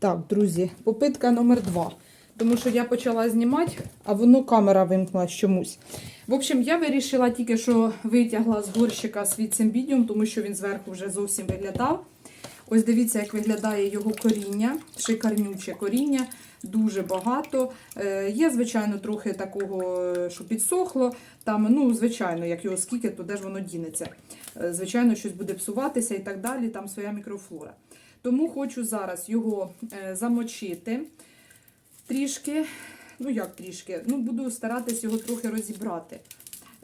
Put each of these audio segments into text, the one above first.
Так, друзі, попитка номер два. Тому що я почала знімати, а воно камера вимкнулась чомусь. В общем, я вирішила тільки, що витягла з горщика свій цимбідіум, тому що він зверху вже зовсім виглядав. Ось дивіться, як виглядає його коріння, шикарнюче коріння, дуже багато. Е, є, звичайно, трохи такого, що підсохло. Там, ну, звичайно, як його скільки, то де ж воно дінеться. Е, звичайно, щось буде псуватися і так далі, там своя мікрофлора. Тому хочу зараз його е, замочити трішки. Ну, як трішки? Ну, буду старатись його трохи розібрати.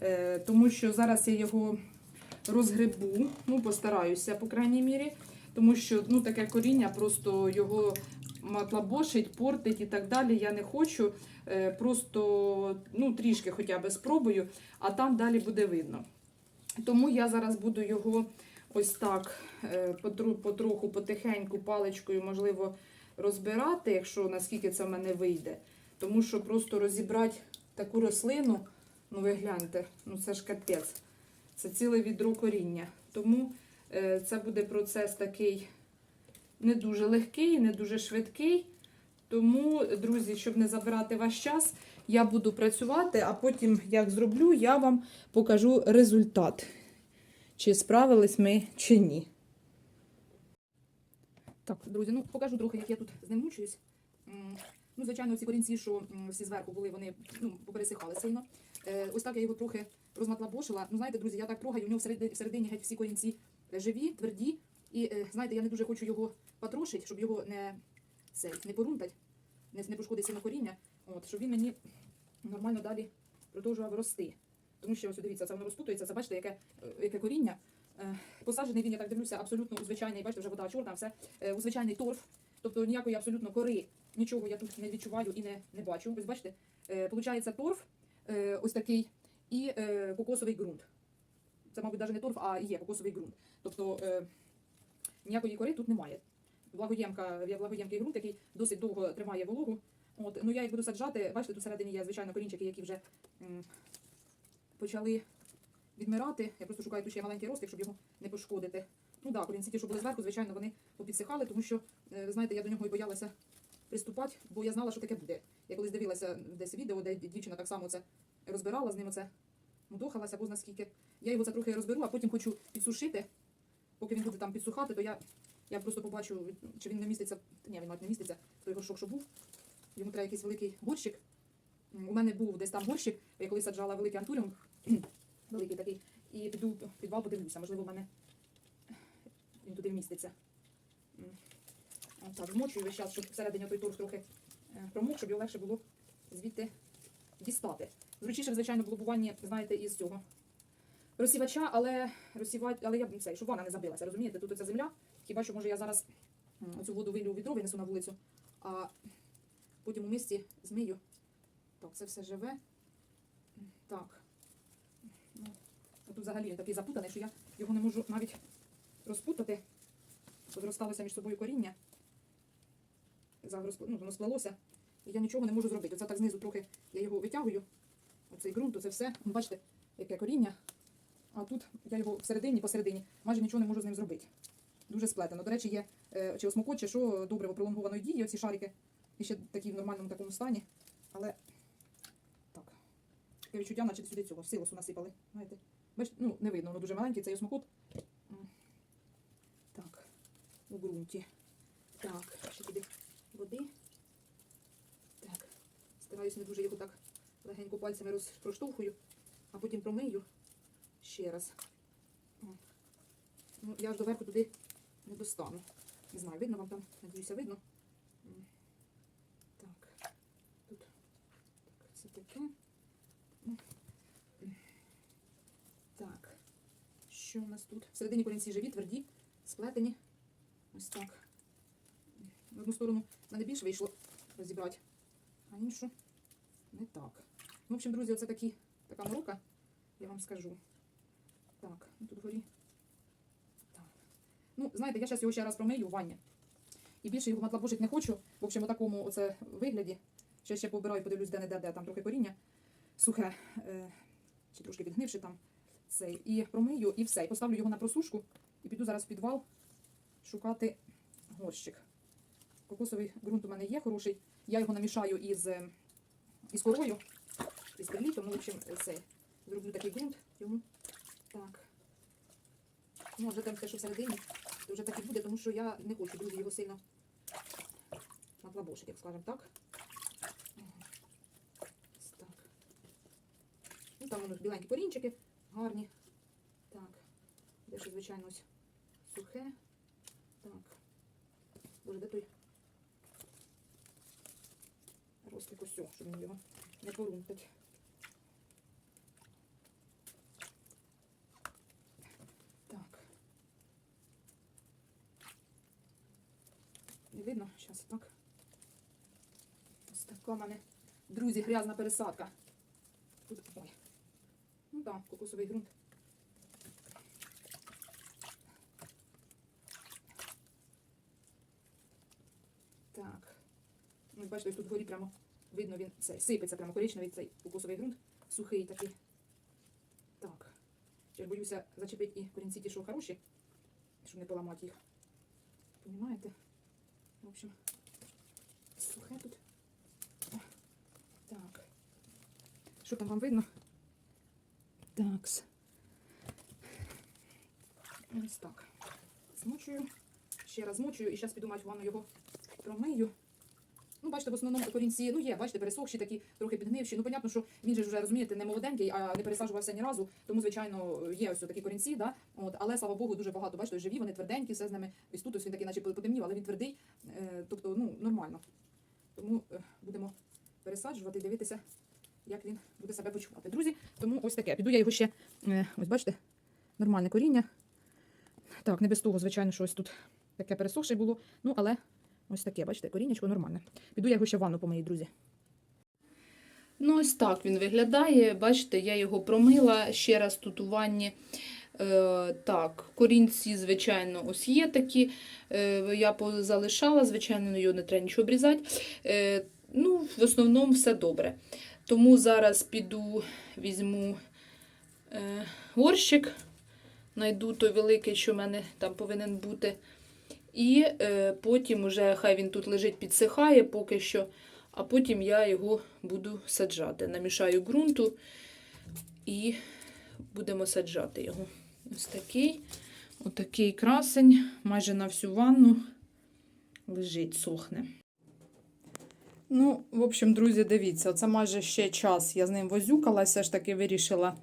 Е, тому що зараз я його розгребу, ну, постараюся, по крайній мірі. Тому що ну, таке коріння просто його матлабошить, портить і так далі. Я не хочу. Е, просто ну, трішки хоча б спробую, а там далі буде видно. Тому я зараз буду його ось так е, потроху, потихеньку, паличкою, можливо, розбирати, якщо наскільки це в мене вийде. Тому що просто розібрати таку рослину, ну ви гляньте, ну це ж капець. Це ціле відро коріння. Тому е, це буде процес такий не дуже легкий, не дуже швидкий. Тому, друзі, щоб не забирати ваш час, я буду працювати, а потім, як зроблю, я вам покажу результат. Чи справились ми, чи ні. Так, друзі, ну покажу трохи, як я тут з ним мучуюсь. Ну, звичайно, ці корінці, що всі зверху були, вони ну, попересихали сильно. Е, ось так я його трохи розматлабошила. Ну, знаєте, друзі, я так трогаю, у нього всередині, всередині геть всі корінці е, живі, тверді. І е, знаєте, я не дуже хочу його потрошити, щоб його не, не порунтати, не, не пошкодити сильно коріння, от, щоб він мені нормально далі продовжував рости. Тому що ось дивіться, це воно розпутується, це бачите, яке, е, яке коріння. Е, Посаджений він, я так дивлюся, абсолютно у звичайний, бачите, вже вода чорна, все е, у звичайний торф. Тобто ніякої абсолютно кори, нічого я тут не відчуваю і не, не бачу. Ось бачите, получається торф, ось такий, і кокосовий ґрунт. Це, мабуть, навіть не торф, а є кокосовий ґрунт. Тобто ніякої кори тут немає. Влагоємка, є влагоємкий ґрунт, який досить довго тримає вологу. От, ну я їх буду саджати. Бачите, тут всередині є, звичайно, корінчики, які вже почали відмирати. Я просто шукаю тут ще маленький ростик, щоб його не пошкодити. Ну так, да, корінці ті, що були зверху, звичайно, вони попідсихали, тому що, е, ви знаєте, я до нього і боялася приступати, бо я знала, що таке буде. Я колись дивилася десь відео, де дівчина так само це розбирала, з ним оце мудохалася, бо наскільки. Я його це трохи розберу, а потім хочу підсушити. Поки він буде там підсухати, то я, я просто побачу, чи він не міститься. Ні, він навіть не міститься той горшок, що був. Йому треба якийсь великий горщик. У мене був десь там горщик, я колись саджала великий антуріум, великий такий, і піду підвал подивлюся, можливо, в мене він туди вміститься. Так, змочую весь час, щоб всередині той торф трохи е, промок, щоб його легше було звідти дістати. Зручніше, звичайно, було бування, знаєте, із цього розсівача, але розсівати, але я б цей, щоб вона не забилася, розумієте? Тут оця земля. Хіба що може я зараз оцю воду вилю у відро, винесу на вулицю, а потім у місті змию. Так, це все живе. Так. Ну, тут взагалі він такий запутаний, що я його не можу навіть розпутати. Тут розсталося між собою коріння. Зараз, ну, воно сплелося. І я нічого не можу зробити. Оце так знизу трохи я його витягую. Оцей ґрунт, оце все. Ну, Бачите, яке коріння. А тут я його всередині, посередині, майже нічого не можу з ним зробити. Дуже сплетено. До речі, є е, чи осмокот, чи що добриво пролонгованої дії, оці шарики. І ще такі в нормальному такому стані. Але. Таке відчуття, наче сюди цього силосу насипали. Знаєте? Бачите, ну, не видно, воно дуже маленький, цей осмокот. Так, у ґрунті. Так, ще туди води. Так. Стараюсь не дуже його так легенько пальцями роз, проштовхую, а потім промию ще раз. Ну, я аж доверху туди не достану. Не знаю, видно вам там, надіюся, видно. М. Так. Тут так, це таке. М. М. Так. Що у нас тут? Всередині корінці живі, тверді, сплетені. Ось так. В одну сторону в мене більше вийшло розібрати, а іншу не так. Ну, в общем, друзі, оце такі, така морока, я вам скажу. Так, ну тут горі. Так. Ну, знаєте, я зараз його ще раз промию ванні. І більше його матлабушить не хочу. В общем, у такому оце вигляді. Ще ще побираю, подивлюсь, де не де, де там трохи коріння сухе, е, чи трошки відгнивши там цей. І промию, і все. І поставлю його на просушку. І піду зараз в підвал шукати горщик. Кокосовий ґрунт у мене є хороший. Я його намішаю із, е, із корою, із перлітом. Ну, в общем, це зроблю такий ґрунт йому. Так. Ну, вже там те, що всередині, то вже так і буде, тому що я не хочу, друзі, його сильно наплабошити, як скажемо так. Так. Ну, там воно біленькі корінчики, гарні. Так. Де ще, звичайно, ось сухе. Так. Боже, де той ростик ось, щоб він його не порумпить. Так. Не видно? Зараз так. Ось така в мене, друзі, грязна пересадка. Тут, ой. Ну так, кокосовий ґрунт. Так. Ну, бачите, тут вгорі прямо видно, він цей, сипеться прямо коричневий цей кокосовий ґрунт. Сухий такий. Так. Ще боюся зачепити і корінці ті, що хороші, щоб не поламати їх. Понімаєте? В общем, сухе тут. Так. Що там вам видно? Такс. Ось так. Змочую. Ще раз змочую і зараз піду мать ванну його промию. Ну, бачите, в основному корінці, ну є, бачите, пересохші такі, трохи підгнивші. Ну, понятно, що він же вже розумієте, не молоденький, а не пересаджувався ні разу. Тому, звичайно, є ось такі корінці, да? От, але слава Богу, дуже багато. Бачите, живі, вони тверденькі, все з ними. Ось тут ось він такий, наче потемнів, але він твердий. Е, тобто, ну, нормально. Тому е, будемо пересаджувати дивитися, як він буде себе почувати. Друзі, тому ось таке. Піду я його ще, е, ось бачите, нормальне коріння. Так, не без того, звичайно, що ось тут таке пересохше було. Ну, але ось таке, бачите, коріннячко нормальне. Піду я його ще в ванну помию, друзі. Ну, ось так він виглядає. Бачите, я його промила ще раз тут у ванні. Е, так, корінці, звичайно, ось є такі. Е, я позалишала, звичайно, його не треба нічого обрізати. Е, ну, в основному все добре. Тому зараз піду, візьму е, горщик, знайду той великий, що в мене там повинен бути. І е, потім уже хай він тут лежить, підсихає поки що а потім я його буду саджати. Намішаю ґрунту і будемо саджати його. Ось такий, отакий красень, майже на всю ванну лежить, сохне. Ну, в общем, друзі, дивіться, це майже ще час я з ним возюкалася, все ж таки вирішила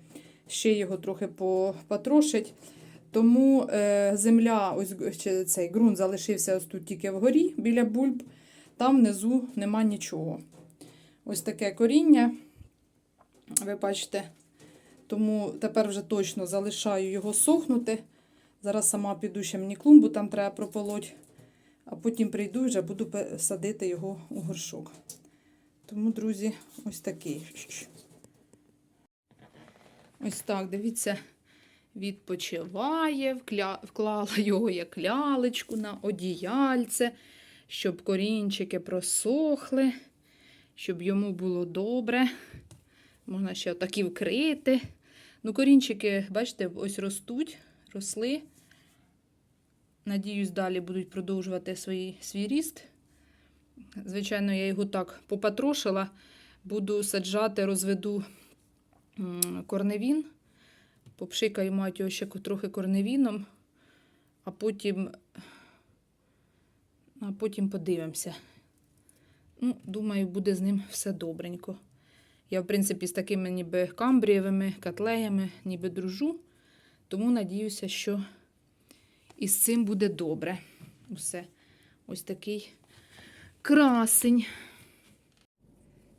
ще його трохи по- потрошить. Тому е, земля, ось цей ґрунт залишився ось тут тільки вгорі, біля бульб, там внизу нема нічого. Ось таке коріння, ви бачите. Тому тепер вже точно залишаю його сохнути. Зараз сама піду ще мені клумбу, там треба прополоть. А потім прийду і вже буду садити його у горшок. Тому, друзі, ось такий. Ось так, дивіться, відпочиває, вклала його як лялечку на одіяльце, щоб корінчики просохли, щоб йому було добре. Можна ще отак і вкрити. Ну, корінчики, бачите, ось ростуть, росли. Надіюсь, далі будуть продовжувати свій, свій ріст. Звичайно, я його так попатрошила. Буду саджати, розведу корневін. Попшикаю мать його ще трохи корневіном, а потім, а потім подивимося. Ну, думаю, буде з ним все добренько. Я, в принципі, з такими ніби камбрієвими котлеями ніби дружу, тому надіюся, що і з цим буде добре. Усе. Ось такий красень.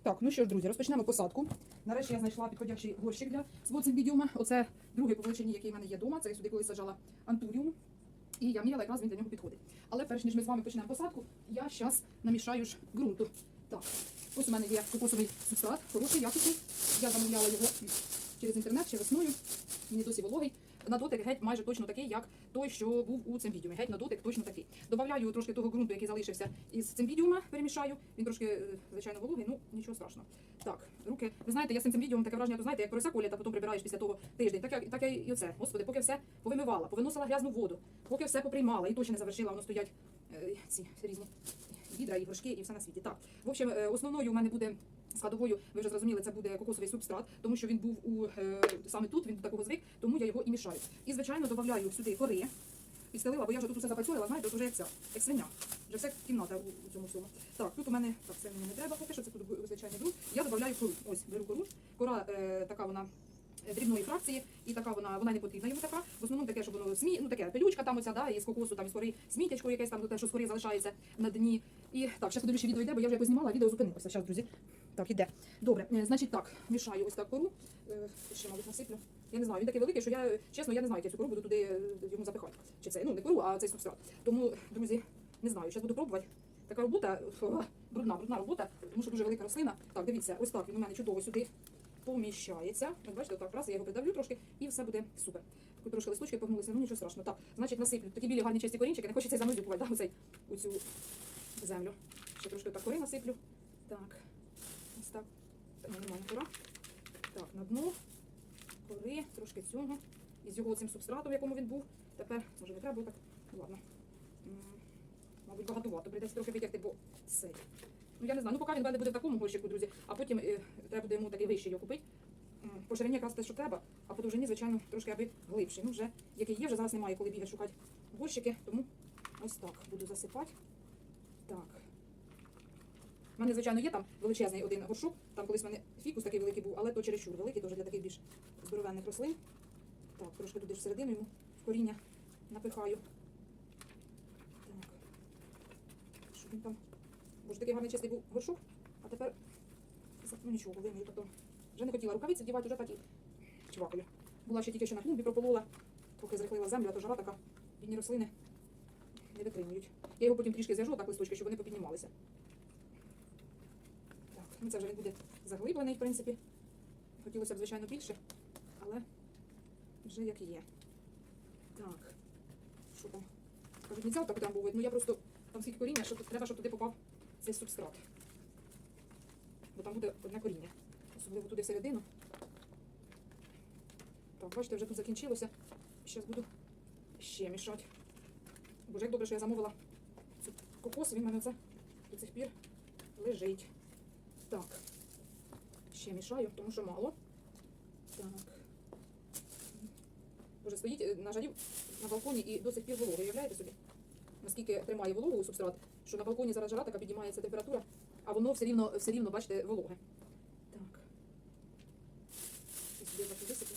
Так, ну що ж, друзі, розпочнемо посадку. Нарешті я знайшла підходящий горщик для свого цимбідіума. Оце другий по величині, який в мене є вдома. Це я сюди колись саджала антуріум. І я міряла, якраз він для нього підходить. Але перш ніж ми з вами почнемо посадку, я зараз намішаю ж ґрунту. Так, ось у мене є кокосовий субстрат, хороший, якісний. Я замовляла його через інтернет ще весною. Він досі вологий. На дотик геть майже точно такий, як той, що був у цимбідіумі. Геть на дотик точно такий. Добавляю трошки того ґрунту, який залишився із цимбідіума, перемішаю. Він трошки, е, звичайно, вологий, ну нічого страшного. Так, руки. Ви знаєте, я з цим цимбідіумом таке враження, то знаєте, як порося колять, а потім прибираєш після того тиждень. Так, так я і оце. Господи, поки все повимивала, повиносила грязну воду, поки все поприймала, і то ще не завершила, воно стоять е, ці різні відра, і горшки, і все на світі. Так, в общем, е, основною у мене буде складовою, ви вже зрозуміли, це буде кокосовий субстрат, тому що він був у е, саме тут, він до такого звик, тому я його і мішаю. І звичайно додаю сюди кори. Підстелила, бо я вже тут усе запрацювала, знаєте, от уже як ця, як свиня. Вже вся кімната у, у цьому всьому. Так, тут у мене так, це мені не треба поки що, це тут звичайний друг. Я додаю кору. Ось беру кору. Кора е, така вона е, дрібної фракції, і така вона, вона не потрібна йому така. В основному таке, щоб воно смі, ну таке пилючка там оця, да, із кокосу, там із кори, сміттячко якесь там, те, що з кори залишається на дні. І так, зараз подивлюся, відео йде, бо я вже якось знімала, а відео зупинилося. Зараз, друзі. Так, іде. Добре, е, значить так, мішаю ось так кору. Е, ще, мабуть, насиплю. Я не знаю, він такий великий, що я, е, чесно, я не знаю, як я цю кору буду туди йому запихати. Чи це, ну не кору, а цей субстрат. Тому, друзі, не знаю, зараз буду пробувати. Така робота, брудна, брудна робота, тому що дуже велика рослина. Так, дивіться, ось так він у мене чудово сюди поміщається. От бачите, так раз я його придавлю трошки, і все буде супер. Трошки листочки погнулися, ну нічого страшного. Так, значить, насиплю такі білі гарні чисті корінчики, не хочеться замазюкувати, да, оцей, у цю землю. Ще трошки так кори насиплю. Так, так. Та кора. Так, на дно, кори, трошки цього. І з його цим субстратом, в якому він був. Тепер, може, не треба було так. Ну, ладно. Мабуть, багатувато, прийдеться трохи витягти, бо цей. Ну я не знаю. Ну поки він буде в такому горщику, друзі, а потім е, треба буде йому такий вищий його купити. По ширині якраз те, що треба, а по довжині, звичайно, трошки аби глибший. Ну вже який є, вже зараз немає, коли бігати шукати горщики, тому ось так буду засипати. Так. У мене, звичайно, є там величезний один горшок. Там колись в мене фікус такий великий був, але то чересчур великий, дуже для таких більш здоровенних рослин. Так, трошки туди всередину йому в коріння напихаю. Так. Щоб він там. Боже, такий гарний чистий був горшок, а тепер ну нічого, вимію потім. Вже не хотіла рукавиці вдівати, вже так і чвакаю. Була ще тільки що на клумбі прополола, трохи зрихлила землю, а то жара така, бідні рослини не витримують. Я його потім трішки зв'яжу, так листочки, щоб вони попіднімалися. Це вже він буде заглиблений, в принципі. Хотілося б, звичайно, більше, але вже як є. Так, що там? Кажуть, не взяв так там був, ну я просто там скільки коріння, що тут треба, щоб туди попав цей субстрат. Бо там буде одне коріння. Особливо туди всередину. Так, бачите, вже тут закінчилося. Зараз буду ще мішати. Боже, як добре, що я замовила цю кокос, він в мене це до цих пір лежить. Так. Ще мішаю, тому що мало. Так. Боже, стоїть е, на жарі на балконі і до сих пір волога. Уявляєте собі? Наскільки тримає вологу субстрат, що на балконі зараз жара така піднімається температура, а воно все рівно, все рівно, бачите, вологе. Так. І сюди так і висиплю.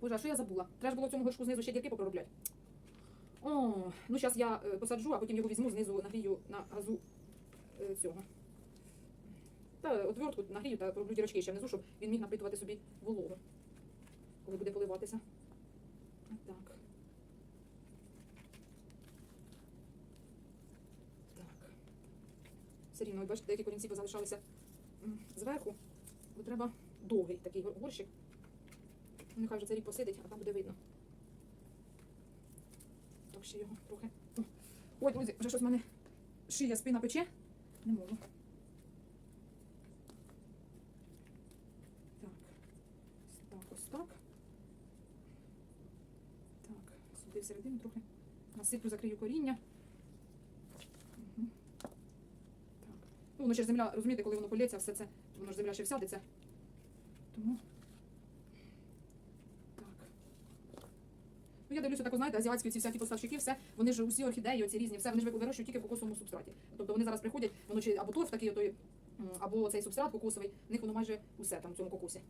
Боже, а що я забула? Треба було в цьому горшку знизу ще дірки попроробляти. О, ну зараз я е, посаджу, а потім його візьму знизу, нагрію на газу е, цього. Та отвертку нагрію та пороблю дірочки ще внизу, щоб він міг напитувати собі вологу, коли буде поливатися. Так. Так. Все рівно, бачите, деякі корінці позалишалися зверху, бо треба довгий такий гор- горщик. Нехай вже цей рік посидить, а там буде видно. Так, ще його трохи. Ой, друзі, вже щось в мене шия спина пече. Не можу. Так. Так, ось так. Так, сюди всередину трохи насиплю, закрию коріння. Мгм. Так. Ну, воно ще ж земля, розумієте, коли воно полється, все це, воно ж земля ще всядеться. Тому. Так. Ну, я дивлюся, так, знаєте, азіатські ці всякі поставщики, все, вони ж усі орхідеї, оці різні, все, вони ж вирощують тільки в кокосовому субстраті. Тобто вони зараз приходять, воно чи або торф такий, отой, м, або цей субстрат кокосовий, в них воно майже усе там в цьому кокосі.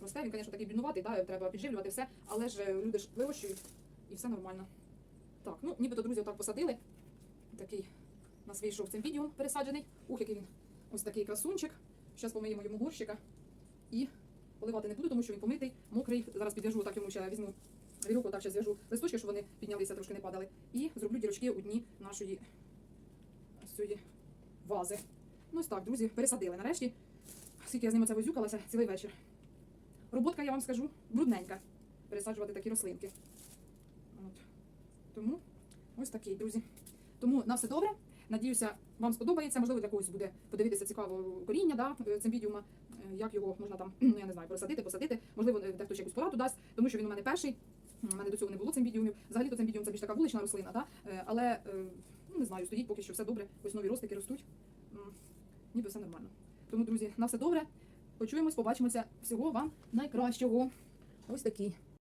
Росте, він, звісно, такий біднуватий, да, треба підживлювати все, але ж е, люди ж вирощують і все нормально. Так, ну нібито, друзі, отак посадили. Такий у нас вийшов цим відео пересаджений. Ух, який він ось такий красунчик. Зараз помиємо йому горщика і поливати не буду, тому що він помитий, мокрий. Зараз підв'яжу, так йому ще візьму вірюку, так ще зв'яжу листочки, щоб вони піднялися, трошки не падали. І зроблю дірочки у дні нашої цієї вази. Ну ось так, друзі, пересадили нарешті. Скільки я з ними це возюкалася цілий вечір. Роботка, я вам скажу, брудненька. Пересаджувати такі рослинки. От. Тому ось такий, друзі. Тому на все добре. Надіюся, вам сподобається. Можливо, для когось буде подивитися цікаво коріння да, цим відео, як його можна там, ну я не знаю, пересадити, посадити. Можливо, дехто ще якусь пораду дасть, тому що він у мене перший. У мене до цього не було цимбідіумів. Взагалі то цимбідіум це більш така вулична рослина, да? Е, але е, ну, не знаю, стоїть поки що все добре. Ось нові ростики ростуть. Ніби все нормально. Тому, друзі, на все добре. Почуємось, побачимося. Всього вам найкращого. Ось такий